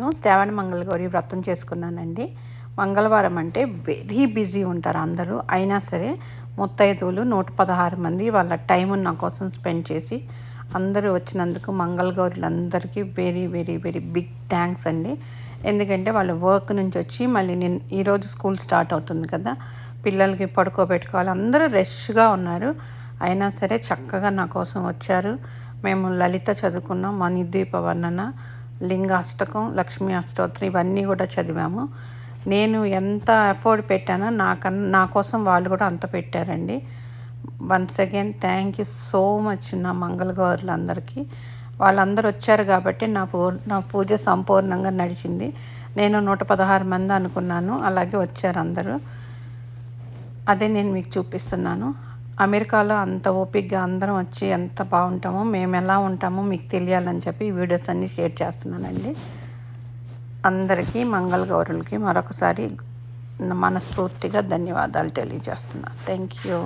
నేను శ్రావణ మంగళగౌరి వ్రతం చేసుకున్నానండి. మంగళవారం అంటే వెరీ బిజీ ఉంటారు అందరూ. అయినా సరే ముత్తైదువులు నూట పదహారు మంది వాళ్ళ టైం నా కోసం స్పెండ్ చేసి అందరూ వచ్చినందుకు మంగళగౌరులందరికీ very very very big thanks అండి. ఎందుకంటే వాళ్ళు వర్క్ నుంచి వచ్చి మళ్ళీ నేను ఈరోజు స్కూల్ స్టార్ట్ అవుతుంది కదా. పిల్లలకి పడుకోబెట్టుకోవాలి. అందరూ రష్గా ఉన్నారు. అయినా సరే చక్కగా నా కోసం వచ్చారు. మేము లలిత చదువుకున్నాం మణిద్వీప వర్ణన. లింగ అష్టకం లక్ష్మీ అష్టోత్తరం ఇవన్నీ కూడా చదివాము. నేను ఎంత ఎఫోర్డ్ పెట్టానో నాకన్ నా కోసం వాళ్ళు కూడా అంత పెట్టారండి. Once again thank you so much నా మంగళగౌరులందరికీ వాళ్ళందరూ వచ్చారు కాబట్టి నా పూ నా పూజ సంపూర్ణంగా నడిచింది. నేను నూట పదహారు మంది అనుకున్నాను అలాగే వచ్చారు అందరూ. అదే నేను మీకు చూపిస్తున్నాను. అమెరికాలో అంత ఓపిక్గా అందరం వచ్చి ఎంత బాగుంటామో మేము ఎలా ఉంటామో మీకు తెలియాలని చెప్పి ఈ వీడియోస్ అన్నీ షేర్ చేస్తున్నానండి. అందరికీ మంగళ గౌరులకి మరొకసారి మనస్ఫూర్తిగా ధన్యవాదాలు తెలియజేస్తున్నాను థ్యాంక్ యూ.